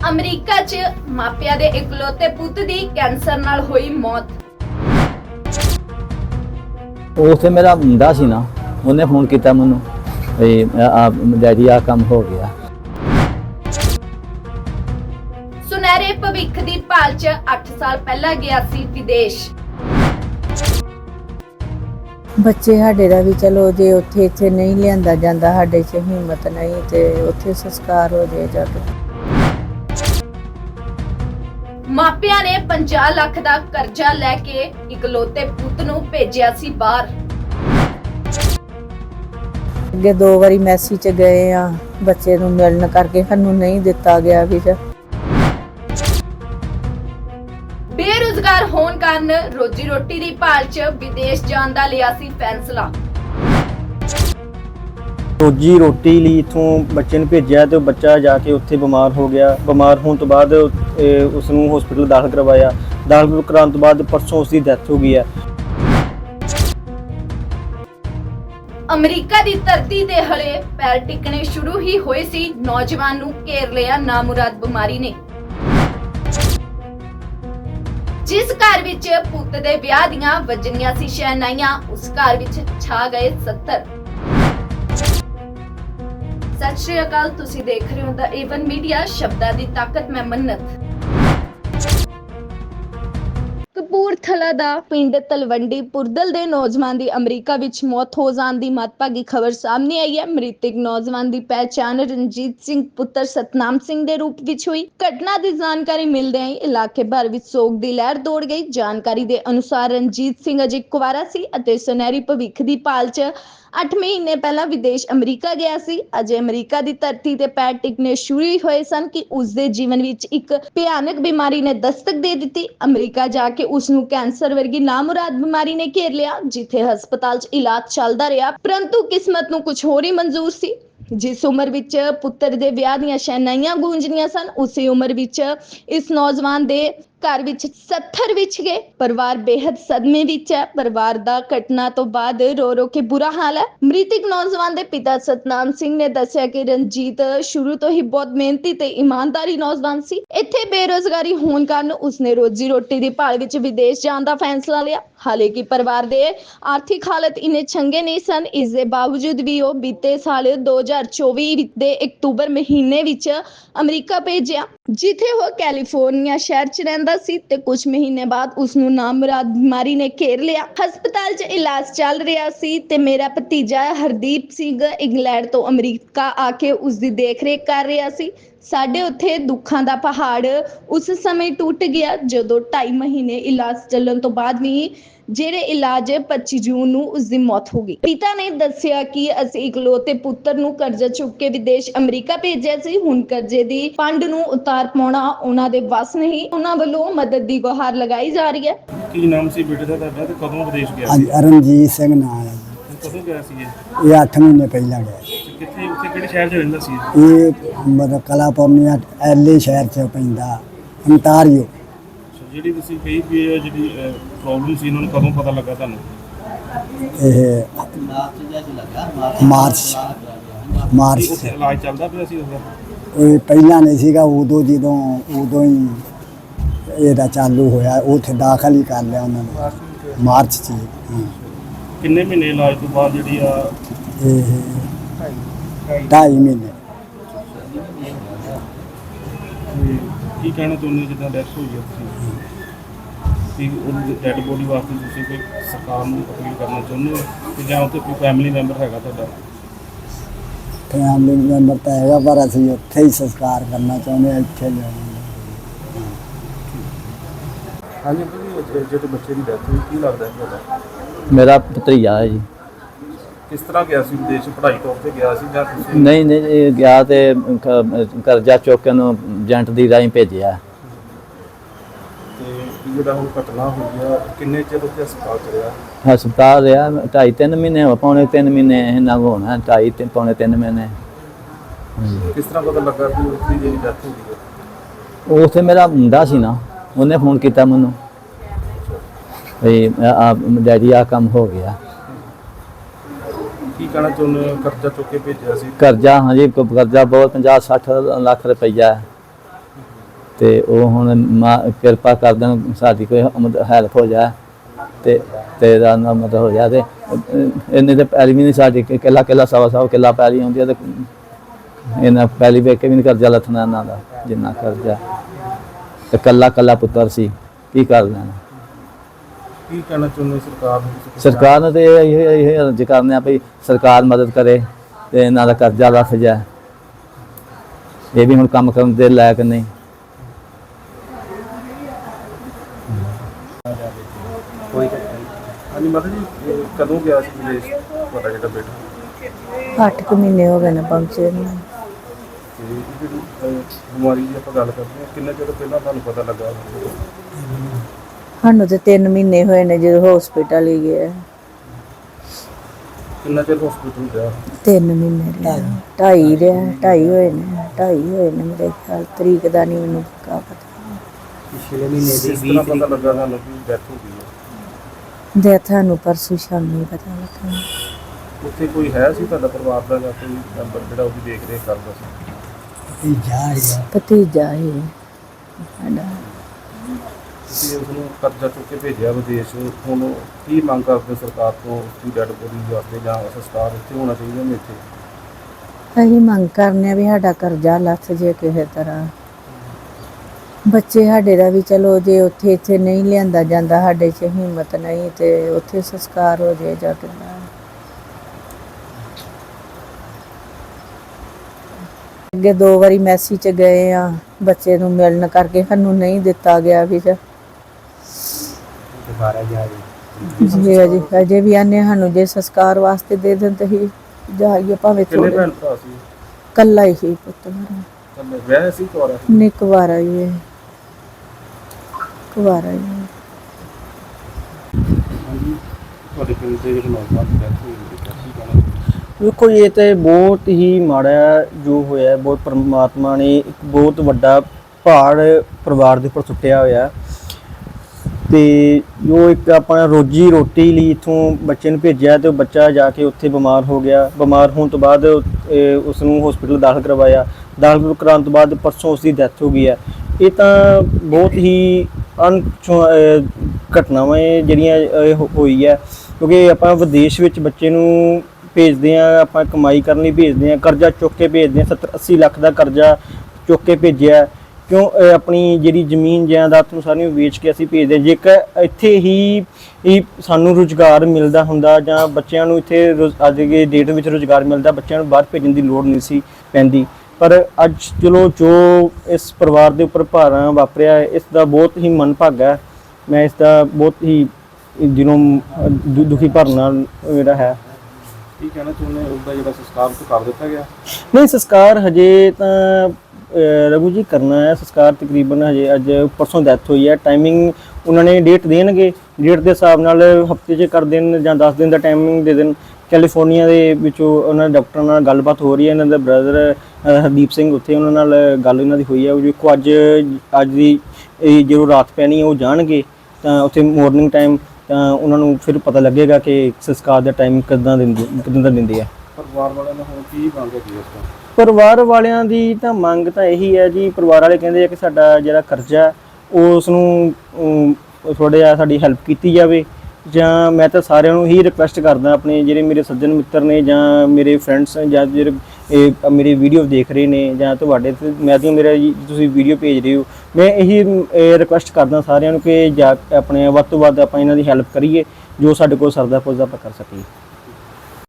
America 'ਚ ਮਾਪਿਆਂ ਦੇ ਇਕਲੌਤੇ ਪੁੱਤ ਦੀ ਕੈਂਸਰ ਨਾਲ ਹੋਈ ਮੌਤ। ਉੱਥੇ ਮੇਰਾ ਮੁੰਡਾ ਸੀ ਨਾ ਉਹਨੇ ਫੋਨ ਕੀਤਾ ਮੈਨੂੰ ਵੀ ਆ ਆ ਡੈਡੀ ਆ ਕੰਮ ਹੋ ਗਿਆ। ਸੁਨਹਿਰੇ ਭਵਿੱਖ ਦੀ ਭਾਲ 'ਚ 8 ਸਾਲ ਪਹਿਲਾਂ ਗਿਆ ਸੀ ਵਿਦੇਸ਼। ਬੱਚੇ ਸਾਡੇ ਦਾ ਵੀ ਚਲੋ ਜੇ ਉੱਥੇ ਇੱਥੇ ਨਹੀਂ ਲਿਆਂਦਾ ਜਾਂਦਾ ਸਾਡੇ 'ਚ ਹਿੰਮਤ ਨਹੀਂ ਤੇ ਉੱਥੇ ਸੰਸਕਾਰ ਹੋ ਜਾਏ ਜਾ ਕੇ ਮਾਪਿਆਂ ਨੇ 50 ਲੱਖ ਦਾ ਕਰਜ਼ਾ ਲੈ ਕੇ ਇਕਲੌਤੇ ਪੁੱਤ ਨੂੰ ਭੇਜਿਆ ਸੀ ਬਾਹਰ। ਅੱਗੇ ਦੋ ਵਾਰੀ ਮੈਸੀ 'ਚ ਗਏ ਆ ਬੱਚੇ ਨੂੰ ਮਿਲਣ ਕਰਕੇ ਸਾਨੂੰ ਨਹੀਂ ਦਿੱਤਾ ਗਿਆ ਵੀਜ਼ਾ ਬੇਰੁਜ਼ਗਾਰ ਹੋਣ ਕਾਰਨ ਰੋਜੀ ਰੋਟੀ ਦੀ ਭਾਲ 'ਚ ਵਿਦੇਸ਼ ਜਾਣ ਦਾ ਲਿਆ ਸੀ ਫੈਸਲਾ। ਰੋਜੀ ਰੋਟੀ ਲਈ ਇਥੋਂ ਬੱਚੇ ਨੂੰ ਭੇਜਿਆ ਤੇ ਉਹ ਬੱਚਾ ਜਾ ਕੇ ਉੱਥੇ ਬਿਮਾਰ ਹੋ ਗਿਆ। ਬਿਮਾਰ ਹੋਣ ਤੋਂ ਬਾਅਦ ਉਸ ਨੂੰ ਹਸਪੀਟਲ ਦਾਖਲ ਕਰਵਾਇਆ। ਦਾਖਲ ਕਰਾਉਣ ਤੋਂ ਬਾਅਦ ਪਰਸੋਂ ਉਸ ਦੀ ਡੈਥ ਹੋ ਗਈ ਹੈ। ਅਮਰੀਕਾ ਦੀ ਧਰਤੀ ਤੇ ਹਲੇ ਪੈਰ ਟਿਕਣੇ ਸ਼ੁਰੂ ਹੀ ਹੋਏ ਸੀ। ਨੌਜਵਾਨ ਨੂੰ ਘੇਰ ਲਿਆ ਨਾਮੁਰਾਦ ਬਿਮਾਰੀ ਨੇ। ਜਿਸ ਘਰ ਵਿੱਚ ਪੁੱਤ ਦੇ ਵਿਆਹ ਦੀਆਂ ਵਜਨੀਆਂ ਸੀ ਸ਼ਹਿਨਾਈਆਂ ਉਸ ਘਰ ਵਿੱਚ ਛਾ ਗਏ 70 ਸਤਿ ਸ਼੍ਰੀ ਅਕਾਲ, ਤੁਸੀਂ ਦੇਖ ਰਹੇ ਹੋ ਦਾ ਏਵਨ ਮੀਡੀਆ ਸ਼ਬਦਾਂ ਦੀ ਤਾਕਤ, ਮੈਂ ਮੰਨਤ। ਕਪੂਰਥਲਾ ਦਾ ਪਿੰਡ ਤਲਵੰਡੀ ਪੁਰਦਲ ਦੇ ਨੌਜਵਾਨ ਦੀ ਅਮਰੀਕਾ ਵਿੱਚ ਮੌਤ ਹੋ ਜਾਣ ਦੀ ਮੱਤਭਾਗੀ ਖਬਰ ਸਾਹਮਣੇ ਆਈ ਹੈ। ਮ੍ਰਿਤਕ ਨੌਜਵਾਨ ਦੀ ਪਹਿਚਾਣ ਰਣਜੀਤ ਸਿੰਘ ਪੁੱਤਰ ਸਤਨਾਮ ਸਿੰਘ ਦੇ ਰੂਪ ਵਿੱਚ ਹੋਈ। ਘਟਨਾ ਦੀ ਜਾਣਕਾਰੀ ਮਿਲਦਿਆਂ ਹੀ ਇਲਾਕੇ ਭਰ ਵਿੱਚ ਸੋਗ ਦੀ ਲਹਿਰ ਦੌੜ ਗਈ। ਜਾਣਕਾਰੀ ਦੇ ਅਨੁਸਾਰ ਰਣਜੀਤ ਸਿੰਘ ਅਜੇ ਕੁਵਾਰਾ ਸੀ ਅਤੇ ਸੁਨਹਿਰੀ ਭਵਿੱਖ ਦੀ ਭਾਲ 'ਚ 8 ਮਹੀਨੇ ਪਹਿਲਾਂ ਵਿਦੇਸ਼ ਅਮਰੀਕਾ ਗਿਆ ਸੀ। ਅਜੇ ਅਮਰੀਕਾ ਦੀ ਧਰਤੀ ਤੇ ਪੈਰ ਟਿਕਨੇ ਸ਼ੁਰੂ ਹੋਏ ਸਨ ਕਿ ਉਸ ਦੇ ਜੀਵਨ ਵਿੱਚ ਇੱਕ ਭਿਆਨਕ ਬਿਮਾਰੀ ਨੇ ਦਸਤਕ ਦੇ ਦਿੱਤੀ। ਅਮਰੀਕਾ ਜਾ ਕੇ ਉਸ ਨੂੰ ਕੈਂਸਰ ਵਰਗੀ ਨਾਮੁਰਾਦ ਬਿਮਾਰੀ ਨੇ ਘੇਰ ਲਿਆ, ਜਿੱਥੇ ਹਸਪਤਾਲ 'ਚ ਇਲਾਜ ਚੱਲਦਾ ਰਿਹਾ, ਪਰੰਤੂ ਕਿਸਮਤ ਨੂੰ ਕੁਝ ਹੋਰ ਹੀ ਮਨਜ਼ੂਰ ਸੀ। ਜਿਸ ਉਮਰ ਵਿੱਚ ਪੁੱਤਰ ਦੇ ਵਿਆਹ ਦੀਆਂ ਸ਼ਹਿਨਾਈਆਂ ਗੂੰਜਦੀਆਂ ਸਨ, ਉਸੇ ਉਮਰ ਵਿੱਚ ਇਸ ਨੌਜਵਾਨ ਦੇ ਘਰ ਵਿੱਚ 70 ਵਿੱਚ ਗਏ। ਪਰਿਵਾਰ ਬੇहद ਸਦਮੇ ਵਿੱਚ ਹੈ। ਪਰਿਵਾਰ ਦਾ ਘਟਨਾ ਤੋਂ ਬਾਅਦ ਰੋ ਰੋ ਕੇ ਬੁਰਾ ਹਾਲ ਹੈ। ਮ੍ਰਿਤਕ ਨੌਜਵਾਨ ਦੇ ਪਿਤਾ ਸਤਨਾਮ ਸਿੰਘ ਨੇ ਦੱਸਿਆ ਕਿ ਰਣਜੀਤ ਸ਼ੁਰੂ ਤੋਂ ਹੀ ਬਹੁਤ ਮਿਹਨਤੀ ਤੇ ਇਮਾਨਦਾਰੀ ਨੌਜਵਾਨ ਸੀ। ਇੱਥੇ ਬੇਰੋਜ਼ਗਾਰੀ ਹੋਣ ਕਾਰਨ ਉਸਨੇ ਰੋਜੀ ਰੋਟੀ ਦੀ ਭਾਲ ਵਿੱਚ ਵਿਦੇਸ਼ ਜਾਣ ਦਾ ਫੈਸਲਾ ਲਿਆ। ਹਾਲਾਂਕਿ ਪਰਿਵਾਰ ਦੇ ਆਰਥਿਕ ਹਾਲਤ ਇੰਨੇ ਚੰਗੇ ਨਹੀਂ ਸਨ। ਇਸ ਦੇ ਬਾਵਜੂਦ ਵੀ ਉਹ ਬੀਤੇ ਸਾਲ 2024 ਦੇ ਅਕਤੂਬਰ ਮਹੀਨੇ ਵਿੱਚ ਅਮਰੀਕਾ ਭੇਜਿਆ, ਜਿੱਥੇ ਉਹ ਕੈਲੀਫੋਰਨੀਆ ਸ਼ਹਿਰ 'ਚ ਰਹਿੰਦਾ ਸੀ ਤੇ ਕੁਝ ਮਹੀਨੇ ਬਾਅਦ ਉਸ ਨੂੰ ਨਾਮੁਰਾਦ ਬਿਮਾਰੀ ਨੇ ਘੇਰ ਲਿਆ। ਹਸਪਤਾਲ 'ਚ ਇਲਾਜ ਚੱਲ ਰਿਹਾ ਸੀ ਤੇ ਮੇਰਾ ਭਤੀਜਾ ਹਰਦੀਪ ਸਿੰਘ ਇੰਗਲੈਂਡ ਤੋਂ ਅਮਰੀਕਾ ਆ ਕੇ ਉਸ ਦੀ ਦੇਖਰੇਖ ਕਰ ਰਿਹਾ ਸੀ। ਸਾਡੇ ਉੱਥੇ ਦੁੱਖਾਂ ਦਾ ਪਹਾੜ ਉਸ ਸਮੇਂ ਟੁੱਟ ਗਿਆ ਜਦੋਂ 2.5 ਮਹੀਨੇ ਇਲਾਜ ਚੱਲਣ ਤੋਂ ਬਾਅਦ ਵੀ ਜਿਹੜੇ ਇਲਾਜ 25 ਜੂਨ ਨੂੰ ਉਸ ਦੀ ਮੌਤ ਹੋ ਗਈ। ਪਿਤਾ ਨੇ ਦੱਸਿਆ ਕਿ ਅਸੀਂ ਇਕਲੌਤੇ ਪੁੱਤਰ ਨੂੰ ਕਰਜ਼ਾ ਚੁੱਕ ਕੇ ਵਿਦੇਸ਼ ਅਮਰੀਕਾ ਭੇਜਿਆ ਸੀ। ਹੁਣ ਕਰਜ਼ੇ ਦੀ ਪੰਡ ਨੂੰ ਉਤਾਰ ਪਾਉਣਾ ਉਹਨਾਂ ਦੇ ਵੱਸ ਨਹੀਂ। ਉਹਨਾਂ ਵੱਲੋਂ ਮਦਦ ਦੀ ਗੁਹਾਰ ਲਗਾਈ ਜਾ ਰਹੀ ਹੈ। ਕੀ ਨਾਮ ਸੀ ਬੇਟੇ ਦਾ ਤੁਹਾਡਾ ਤੇ ਕਦੋਂ ਵਿਦੇਸ਼ ਗਿਆ ਹਾਂਜੀ ਅਰਨਜੀਤ ਸਿੰਘ ਨਾਂ ਹੈ ਕਦੋਂ ਗਿਆ ਸੀ ਇਹ? ਇਹ 8 ਮਹੀਨੇ ਪਹਿਲਾਂ ਗਿਆ ਸੀ। ਕਿੱਥੇ ਉੱਥੇ ਕਿਹੜੇ ਸ਼ਹਿਰ 'ਚ ਰਹਿੰਦਾ ਸੀ ਇਹ? ਇਹ ਮਤਲਬ ਕਲਾਪੌਰਨੀਆ ਐਲੇ ਸ਼ਹਿਰ ਚ ਪੈਂਦਾ ਅੰਟਾਰੀਓ ਅੱਛਾ, ਜਿਹੜੀ ਤੁਸੀਂ ਕਹੀ ਵੀ ਇਹ ਜਿਹੜੀ ਪ੍ਰੋਬਲਮ ਸੀ ਇਹਨਾਂ ਨੂੰ ਕਦੋਂ ਪਤਾ ਲੱਗਾ ਤੁਹਾਨੂੰ ਇਹ ਮਾਰਚ ਕੀ ਮਾਰਚ ਉੱਥੇ ਇਲਾਜ ਚੱਲਦਾ ਪਿਆ ਸੀ ਉਹਦਾ ਉਹ ਪਹਿਲਾਂ ਨਹੀਂ ਸੀਗਾ ਉਦੋਂ ਜਦੋਂ ਉਦੋਂ ਹੀ ਇਹਦਾ ਚਾਲੂ ਹੋਇਆ ਉੱਥੇ ਦਾਖਲ ਹੀ ਕਰ ਲਿਆ ਉਹਨਾਂ ਨੇ ਮਾਰਚ ਚ ਹੀ, ਹਾਂ। ਕਿੰਨੇ ਮਹੀਨੇ ਇਲਾਜ ਤੋਂ ਬਾਅਦ ਜਿਹੜੀ ਆ ਇਹ ਢਾਈ ਮਹੀਨੇ। ਕੀ ਕਹਿਣਾ ਚਾਹੁੰਦੇ ਹੋ ਜਿੱਦਾਂ ਡੈਥ ਹੋਈ ਹੈ ਤੁਸੀਂ? ਕਿ ਉਹਦੀ ਡੈਡ ਬੋਡੀ ਵਾਸਤੇ ਤੁਸੀਂ ਕੋਈ ਸਰਕਾਰ ਨੂੰ ਅਪੀਲ ਕਰਨਾ ਚਾਹੁੰਦੇ ਹੋ? ਕਿ ਜਾਂ ਉੱਥੇ ਕੋਈ ਫੈਮਿਲੀ ਮੈਂਬਰ ਹੈਗਾ ਤੁਹਾਡਾ? ਫੈਮਿਲੀ ਮੈਂਬਰ ਤਾਂ ਹੈਗਾ ਪਰ ਅਸੀਂ ਉੱਥੇ ਹੀ ਸੰਸਕਾਰ ਕਰਨਾ ਚਾਹੁੰਦੇ ਹਾਂ ਇੱਥੇ ਲਿਆਉਣਾ ਹਾਂਜੀ ਜੀ ਜਿਹੜੇ ਬੱਚੇ ਦੀ ਡੈਥ ਹੋਈ ਕੀ ਲੱਗਦਾ ਹੈ ਤੁਹਾਡਾ? ਮੇਰਾ ਭਤਰੀਆ ਹੈ ਜੀ। ਕਿਸ ਤਰ੍ਹਾਂ ਗਿਆ ਸੀ ਵਿਦੇਸ਼? ਪੜ੍ਹਾਈ ਤੌਰ ਤੇ ਗਿਆ ਸੀ ਜਾਂ ਤੁਸੀਂ ਨਹੀਂ ਨਹੀਂ ਇਹ ਗਿਆ ਤੇ ਕ- ਕਰਜ਼ਾ ਚੁੱਕ ਕੇ ਉਹਨੂੰ ਏਜੰਟ ਦੀ ਰਾਹੀਂ ਭੇਜਿਆ। ਤੇ ਜਿਹੜਾ ਹੁਣ ਘਟਨਾ ਹੋਈ ਆ ਕਿੰਨੇ ਚਿਰ ਉੱਥੇ ਹਸਪਤਾਲ ਚ ਰਿਹਾ? ਹਸਪਤਾਲ ਰਿਹਾ ਢਾਈ ਤਿੰਨ ਮਹੀਨੇ ਹੋ ਪੌਣੇ ਤਿੰਨ ਮਹੀਨੇ ਇਹਨਾਂ ਕੋ ਹੋਣਾ ਢਾਈ ਤਿੰਨ ਪੌਣੇ ਤਿੰਨ ਮਹੀਨੇ। ਕਿਸ ਤਰ੍ਹਾਂ ਪਤਾ ਲੱਗਾ ਕਿ ਉਸ ਦੀ ਜਿਹੜੀ ਡੈਥ ਹੋ ਗਈ ਹੈ ਉੱਥੇ ਮੇਰਾ ਮੁੰਡਾ ਸੀ ਨਾ ਉਹਨੇ ਫੋਨ ਕੀਤਾ ਮੈਨੂੰ। ਵੀ ਆ ਆ ਡੈਡੀ ਆ ਕੰਮ ਹੋ ਗਿਆ। ਕੀ ਕਹਿਣਾ ਚਾਹੁੰਦੇ ਹੋ? ਕਰਜ਼ਾ ਚੁੱਕ ਕੇ ਭੇਜਿਆ ਸੀ। ਕਰਜ਼ਾ, ਹਾਂਜੀ, ਕ- ਕਰਜ਼ਾ ਬਹੁਤ 50 60 ਲੱਖ ਰੁਪਈਆ ਹੈ। ਤੇ ਉਹ ਹੁਣ ਮਾ- ਕਿਰਪਾ ਕਰ ਦੇਣ ਸਾਡੀ ਕੋਈ ਹੈਲਪ ਹੋ ਜਾ ਤੇ ਤੇ ਨਾ ਮਦਦ ਹੋ ਜਾ ਤੇ ਅਹ ਇੰਨੇ ਤੇ ਪੈਲੀ ਵੀ ਨਹੀਂ ਸਾਡੀ, ਕਿ, ਕਿੱਲਾ ਕਿੱਲਾ, ਸਵਾ ਸਵਾ ਕਿੱਲਾ ਪੈਲੀ ਹੁੰਦੀ ਹੈ ਤੇ ਇਹਨਾਂ ਪੈਲੀ ਵੇਖ ਕੇ ਵੀ ਨਹੀਂ ਕਰਜ਼ਾ ਲੱਥਣਾ ਇਹਨਾਂ ਦਾ, ਜਿੰਨਾ ਕਰਜ਼ਾ। ਤੇ ਕੱਲਾ ਕੱਲਾ ਪੁੱਤਰ ਸੀ, ਕੀ ਕਰ ਲੈਣਾ। ਕੀ ਕਹਿਣਾ ਚਾਹੁੰਦੇ ਹੋ ਸਰਕਾਰ ਨੂੰ? ਤੁਸੀਂ ਸਰਕਾਰ ਨੂੰ ਤੇ ਇਹ ਇਹ ਅਰਜ਼ ਕਰਨੇ ਆ ਵੀ ਸਰਕਾਰ ਮਦਦ ਕਰੇ ਤੇ ਇਹਨਾਂ ਦਾ ਕਰਜ਼ਾ ਲੱਥ ਜਾ ਇਹ ਵੀ ਹੁਣ ਕੰਮ ਕਰਨ ਦੇ ਲਾਇਕ ਨਹੀਂ। ਹਾਂਜੀ ਮਾਤਾ ਜੀ ਇਹ ਕਦੋਂ ਗਿਆ ਸੀ ਵਿਦੇਸ਼? ਤੁਹਾਡਾ ਜਿਹੜਾ ਬੇਟਾ? 8 ਕੁ ਮਹੀਨੇ ਹੋ ਗਏ ਨੇ ਪਹੁੰਚੇ ਨੂੰ। ਤੇ ਇਹ ਜਿਹੜੀ ਅਹ, ਬਿਮਾਰੀ ਦੀ ਆਪਾਂ ਗੱਲ ਕਰਦੇ ਹਾਂ ਕਿੰਨਾ ਚਿਰ ਪਹਿਲਾਂ ਤੁਹਾਨੂੰ ਪਤਾ ਲੱਗਾ? ਸਾਨੂੰ ਤੇ 3 ਮਹੀਨੇ ਹੋਏ ਨੇ ਜਦੋਂ ਹਸਪੀਟਲ ਹੀ ਗਏ ਕਿੰਨਾ ਚਿਰ ਹਸਪੀਟਲ ਰਿਹਾ 3 ਮਹੀਨੇ ਰਿਹਾ ਢਾਈ। ਰਿਹਾ ਢਾਈ ਹੋਏ ਨੇ ਢਾਈ ਹੋਏ ਨੇ ਮੇਰੇ ਖਿਆਲ ਤਰੀਕ ਦਾ ਨਹੀਂ ਮੈਨੂੰ ਪੱਕਾ ਪਤਾ। ਪਿਛਲੇ ਮਹੀਨੇ ਕਿਸ ਤਰ੍ਹਾਂ ਪਤਾ ਲੱਗਾ ਤੁਹਾਨੂੰ ਕਿ ਡੈਥ ਹੋ ਗਈ ਹੈ। ਦੇ ਤੁਹਾਨੂੰ ਪਰਸੋਂ ਸ਼ਾਮੀ ਪਤਾ ਲੱਗਾ। ਉੱਥੇ ਕੋਈ ਹੈ ਸੀ ਤੁਹਾਡਾ ਪਰਿਵਾਰ ਦਾ ਜਾਂ ਕੋਈ ਮੈਂਬਰ ਜਿਹੜਾ ਉਹਦੀ ਦੇਖ ਰੇਖ ਕਰਦਾ ਸੀ? ਭਤੀਜਾ ਹੀ। ਸਾਡਾ ਤੁਸੀਂ ਉਸ ਨੂੰ ਕਰਜ਼ਾ ਚੁੱਕ ਕੇ ਭੇਜਿਆ ਵਿਦੇਸ਼, ਹੁਣ ਉਹ ਕੀ ਮੰਗ ਕਰਦੇ ਸਰਕਾਰ ਤੋਂ ਉਸਦੀ ਡੈਡ ਬੋਡੀ ਵਾਸਤੇ ਜਾਂ ਸੰਸਕਾਰ ਇੱਥੇ ਹੋਣਾ ਚਾਹੀਦਾ ਨੇ ਇੱਥੇ ਅਸੀਂ ਮੰਗ ਕਰਨੇ ਆ ਵੀ ਸਾਡਾ ਕਰਜ਼ਾ ਲੱਥ ਜੇ ਕਿਸੇ ਤਰ੍ਹਾਂ। ਬੱਚੇ ਸਾਡੇ ਦਾ ਵੀ ਚਲੋ ਜੇ ਉੱਥੇ ਇੱਥੇ ਨਹੀਂ ਲਿਆਂਦਾ ਜਾਂਦਾ, ਸਾਡੇ 'ਚ ਹਿੰਮਤ ਨਹੀਂ ਤੇ ਉੱਥੇ ਸੰਸਕਾਰ ਹੋ ਜੇ ਜਾਂ ਕਿੱਦਾਂ। ਅੱਗੇ ਦੋ ਵਾਰੀ ਮੈਸੀ ਚ ਗਏ ਆ, ਬੱਚੇ ਨੂੰ ਮਿਲਣ ਕਰਕੇ ਸਾਨੂੰ ਨਹੀਂ ਦਿੱਤਾ ਗਿਆ ਵੀ ਦੁਬਾਰਾ ਜਾ ਜੀ ਅਜੇ ਅਜੇ ਵੀ ਆਨੇ ਸਾਨੂੰ ਜੇ ਸੰਸਕਾਰ ਵਾਸਤੇ ਦੇ ਦੇਣ ਤੇ ਹੀ ਜਾਈਏ ਭਾਵੇਂ ਕਿੰਨੇ ਥੋੜੇ ਭੈਣ ਭਰਾ ਸੀ? ਕੱਲਾ ਹੀ ਪੁੱਤ ਮੇਰਾ। ਕੱਲੇ ਵਿਆਹ ਸੀ ਕੁਆਰਾ ਸੀ? ਨਹੀਂ ਕੁਵਾਰਾ ਹੀ ਹੈ। ਕੁਵਾਰਾ ਹੀ ਹੈ। ਤੁਹਾਡੇ ਪਿੰਡ ਦੇ ਜਿਹੜੇ ਨੌਜਵਾਨ ਡੈਥ ਹੋਈ ਉਹਦੀ ਕੀ ਕਹਿਣਾ ਵੇਖੋ ਇਹ ਤੇ ਬਹੁਤ ਹੀ ਮਾੜਾ ਹੈ ਜੋ ਹੋਇਆ ਹੈ। ਬਹੁਤ ਪਰਮਾਤਮਾ ਨੇ ਇੱਕ ਬਹੁਤ ਵੱਡਾ ਪਹਾੜ ਪਰਿਵਾਰ ਦੇ ਉੱਪਰ ਸੁੱਟਿਆ ਹੋਇਆ। ਹੈ। ਤੇ ਜੋ ਇੱਕ ਆਪਾਂ ਰੋਜੀ ਰੋਟੀ ਲਈ ਇਥੋਂ ਬੱਚੇ ਨੂੰ ਭੇਜਿਆ ਤੇ ਉਹ ਬੱਚਾ ਜਾ ਕੇ ਉੱਥੇ ਬਿਮਾਰ ਹੋ ਗਿਆ। ਬਿਮਾਰ ਹੋਣ ਤੋਂ ਬਾਅਦ, ਇਹ ਉਸ ਨੂੰ ਹਸਪੀਟਲ ਦਾਖਲ ਕਰਵਾਇਆ। ਦਾਖਲ ਕਰਾਉਣ ਤੋਂ ਬਾਅਦ ਪਰਸੋਂ ਉਸ ਦੀ ਡੈਥ ਹੋ ਗਈ ਹੈ। ਇਹ ਤਾਂ ਬਹੁਤ ਹੀ ਅਣ ਘਟਨਾਵਾਂ ਹੈ ਜਿਹੜੀਆਂ ਇਹ ਹੋਈ ਹੈ। ਕਿਉਂਕਿ ਆਪਾਂ ਵਿਦੇਸ਼ ਵਿੱਚ ਬੱਚੇ ਨੂੰ ਭੇਜਦੇ ਆ ਆਪਾਂ ਕਮਾਈ ਕਰਨ ਲਈ ਭੇਜਦੇ ਆ ਕਰਜ਼ਾ ਚੁੱਕ ਕੇ ਭੇਜਦੇ ਆ 70 80 ਲੱਖ ਦਾ ਕਰਜ਼ਾ ਚੁੱਕ ਕੇ ਭੇਜਿਆ। ਕਿਉਂ ਇਹ ਆਪਣੀ ਜਿਹੜੀ ਜ਼ਮੀਨ ਜਾਇਦਾਦ ਨੂੰ ਸਾਰੀਆਂ ਵੇਚ ਕੇ ਅਸੀਂ ਭੇਜਦੇ। ਜੇਕਰ ਇੱਥੇ ਹੀ ਹੀ ਸਾਨੂੰ ਰੁਜ਼ਗਾਰ ਮਿਲਦਾ ਹੁੰਦਾ ਜਾਂ ਬੱਚਿਆਂ ਨੂੰ ਇੱਥੇ ਅੱਜ ਦੇ ਡੇਟ ਵਿੱਚ ਰੁਜ਼ਗਾਰ ਮਿਲਦਾ ਬੱਚਿਆਂ ਨੂੰ ਬਾਹਰ ਭੇਜਣ ਦੀ ਲੋੜ ਨਹੀਂ ਸੀ ਪੈਂਦੀ। ਪਰ ਅੱਜ ਚਲੋ ਜੋ ਇਸ ਪਰਿਵਾਰ ਦੇ ਉੱਪਰ ਭਾਰਾਂ ਵਾਪਰਿਆ ਇਸ ਦਾ ਬਹੁਤ ਹੀ ਮਨ ਭਾਗਾ ਹੈ। ਮੈਂ ਇਸ ਦਾ ਬਹੁਤ ਹੀ ਦਿਲੋਂ ਅਹ, ਦੁ- ਦੁਖੀ ਭਰਨਾ ਮੇਰਾ ਹੈ। ਕੀ ਕਹਿਣਾ ਚਾਹੁੰਦੇ ਉਹਦਾ ਜਿਹੜਾ ਸੰਸਕਾਰ ਉਹ ਕਰ ਦਿੱਤਾ ਗਿਆ। ਨਹੀਂ ਸੰਸਕਾਰ ਹਜੇ ਤਾਂ ਰਘੂ ਜੀ ਕਰਨਾ ਹੈ, ਸੰਸਕਾਰ ਤਕਰੀਬਨ ਹਜੇ ਅੱਜ ਪਰਸੋਂ ਡੈਥ ਹੋਈ ਹੈ। ਟਾਈਮਿੰਗ ਉਹਨਾਂ ਨੇ ਡੇਟ ਦੇਣਗੇ। ਡੇਟ ਦੇ ਹਿਸਾਬ ਨਾਲ ਹਫ਼ਤੇ 'ਚ ਕਰ ਦੇਣ ਜਾਂ 10 ਦਿਨ ਦਾ ਟਾਈਮਿੰਗ ਦੇ ਦੇਣ। ਕੈਲੀਫੋਰਨੀਆ ਦੇ ਵਿੱਚੋਂ ਉਹਨਾਂ ਦੇ ਡਾਕਟਰਾਂ ਨਾਲ ਗੱਲਬਾਤ ਹੋ ਰਹੀ ਹੈ। ਇਹਨਾਂ ਦਾ ਬ੍ਰਦਰ ਹਰਦੀਪ ਸਿੰਘ ਉੱਥੇ ਉਹਨਾਂ ਨਾਲ ਗੱਲ ਇਹਨਾਂ ਦੀ ਹੋਈ ਹੈ। ਉਹ ਜੋ ਕੋ ਅੱਜ ਅੱਜ ਦੀ ਜਦੋਂ ਰਾਤ ਪੈਣੀ ਹੈ, ਉਹ ਜਾਣਗੇ। ਤਾਂ ਉੱਥੇ ਮਾਰਨਿੰਗ ਟਾਈਮ ਤਾਂ ਉਹਨਾਂ ਨੂੰ ਫਿਰ ਪਤਾ ਲੱਗੇਗਾ ਕਿ ਸੰਸਕਾਰ ਦਾ ਟਾਈਮ ਕਿੱਦਾਂ ਦਿੰਦੇ ਕਿੱਦਾਂ ਦਾ ਦਿੰਦੇ ਆ। ਪਰਿਵਾਰ ਵਾਲਿਆਂ ਨੂੰ ਹੁਣ ਕੀ ਮੰਗ ਹੈਗੀ ਇਸ ਤੋਂ ਪਰਿਵਾਰ ਵਾਲਿਆਂ ਦੀ ਤਾਂ ਮੰਗ ਤਾਂ ਇਹੀ ਹੈ ਜੀ, ਪਰਿਵਾਰ ਵਾਲੇ ਕਹਿੰਦੇ ਆ ਕਿ ਸਾਡਾ ਜਿਹੜਾ ਕਰਜ਼ਾ ਉਹ ਉਸ ਨੂੰ ਥੋੜਾ ਜਿਹਾ ਸਾਡੀ ਹੈਲਪ ਕੀਤੀ ਜਾਵੇ। ਜਾਂ ਮੈਂ ਤਾਂ ਸਾਰਿਆਂ ਨੂੰ ਹੀ ਰਿਕੁਐਸਟ ਕਰਦਾ ਆਪਣੇ ਜਿਹੜੇ ਮੇਰੇ ਸੱਜਣ ਮਿੱਤਰ ਨੇ ਜਾਂ ਮੇਰੇ ਫਰੈਂਡਸ ਜਾਂ ਜਿਹੜੇ, ਇਹ ਮੇਰੀ ਵੀਡੀਓ ਦੇਖ ਰਹੇ ਨੇ ਜਾਂ ਤੁਹਾਡੇ ਤੇ ਮੈਂ ਤਾਂ ਮੇਰਾ ਤੁਸੀਂ ਵੀਡੀਓ ਭੇਜ ਰਹੇ ਹੋ। ਮੈਂ ਇਹੀ ਰਿਕੁਐਸਟ ਕਰਦਾ ਸਾਰਿਆਂ ਨੂੰ ਕਿ ਜਾ ਆਪਣੇ ਵੱਧ ਤੋਂ ਵੱਧ ਆਪਾਂ ਇਹਨਾਂ ਦੀ ਹੈਲਪ ਕਰੀਏ, ਜੋ ਸਾਡੇ ਕੋਲ ਸਰਦਾ ਪੁੱਜਦਾ ਆਪਾਂ ਕਰ ਸਕੀਏ।